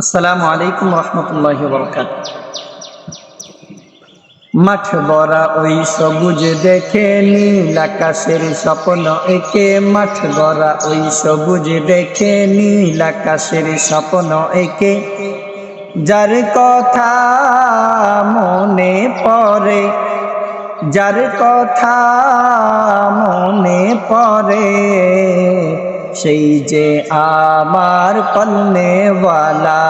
আসসালামু আলাইকুম রহমতুল্লাহ বরকাত মাঠ ভরা ওই সবুজ দেখে নীল আকাশের স্বপ্ন একে। মাঠ ভরা ওই সবুজ দেখে নীল আকাশের স্বপ্ন একে। যার কথা মনে পড়ে, যার কথা মনে পড়ে সেই যে আমার পল্লেওয়ালা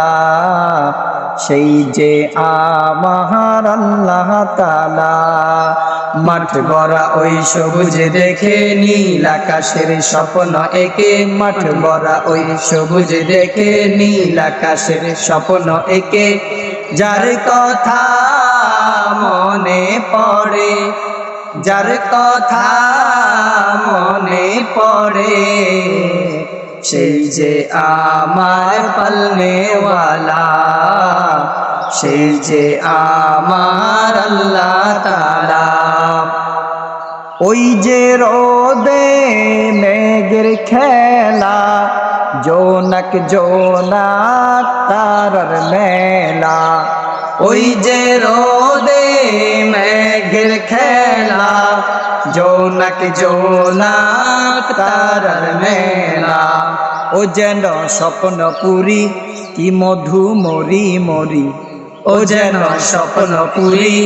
সেই যে আল্লাহ তালা মাঠ ভরা ওই সবুজ দেখে নীল আকাশের স্বপ্ন একে, মাঠ ভরা ওই সবুজ দেখে নীল আকাশের স্বপ্ন একে। যার কথা মনে পড়ে, যার কথা মনে পড়ে সেই যে আমার পালনেওয়ালা, সেই যে আমার আল্লাহ তালা ওই যে রোদে মেঘের খেলা, জোনাক জোনাক তারার মেলা। ওই যে রোদে মেঘের খেলা, জোনাক জোনাক তারার মেলা। ও যেন স্বপ্ন পুরি, কি মধু মরি মরি। ও যেন স্বপ্ন পুরি,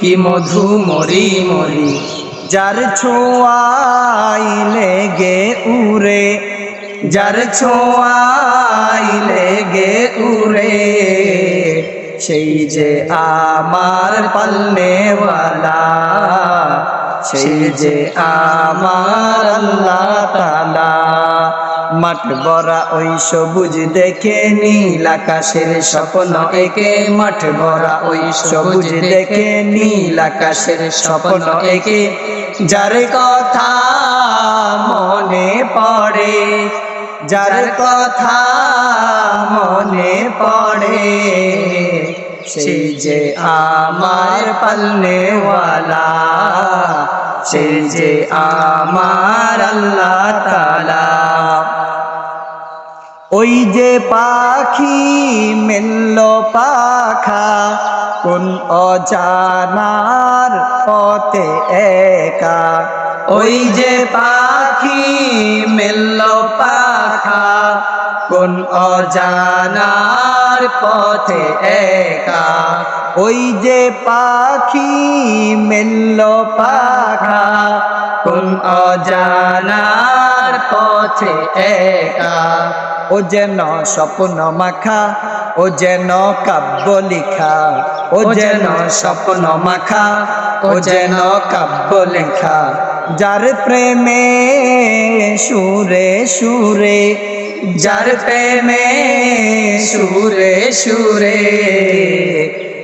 কি মধু মরি মরি। যার ছোঁয়াই লেগে উড়ে, যার ছোঁয়াই লেগে উড়ে, সেই যে আমার পাল্লেওয়ালা সেই যে আমার আল্লাহ তালা মাঠ ভরা ওই সবুজ দেখে নীল আকাশের স্বপ্ন একে। মাঠ ভরা ওই সবুজ দেখে নীল আকাশের স্বপ্ন একে। যার কথা মনে পড়ে, যার কথা মনে পড়ে, সেই যে আমার পালনেওয়ালা, সেই যে আমার আল্লাহ তালা ওই যে পাখি মেল্ল পাখা, কোন অজানার পথে একা। ওই যে পাখি মেল্ল পাখা, কোন অজানার পথে একা। ওই যে পাখি মেল্ল পাখা, কোন অজানার পথে একা। ও যেন স্বপ্ন মাখা, ও যেন কাব্য লিখা। ও যেন স্বপ্ন মাখা, ও যেন কাব্য লেখা। যার প্রেমে সুরে সুরে, যার প্রেমে সুরে সুরে,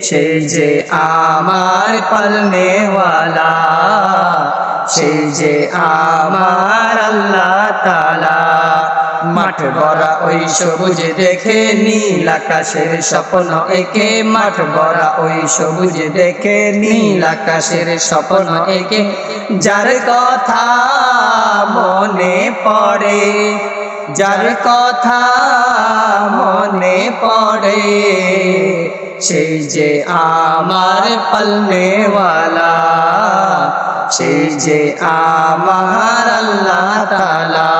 সে যে আমার পালনেওয়ালা। সে যে আমার আল্লাহ তালা মাঠ ভরা ওই সবুজ দেখে নীল আকাশের স্বপ্ন একে। মাঠ ভরা ওই সবুজ দেখে নীল আকাশের স্বপ্ন একে। যার কথা মনে পড়ে, যার কথা মনে পড়ে, সেই যে আমার পালনেওয়ালা। সেই যে আমার আল্লাহ তালা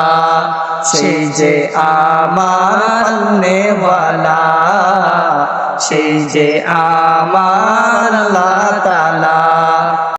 সেই যে আমার নেওয়ালা সেই আমার আল্লাহ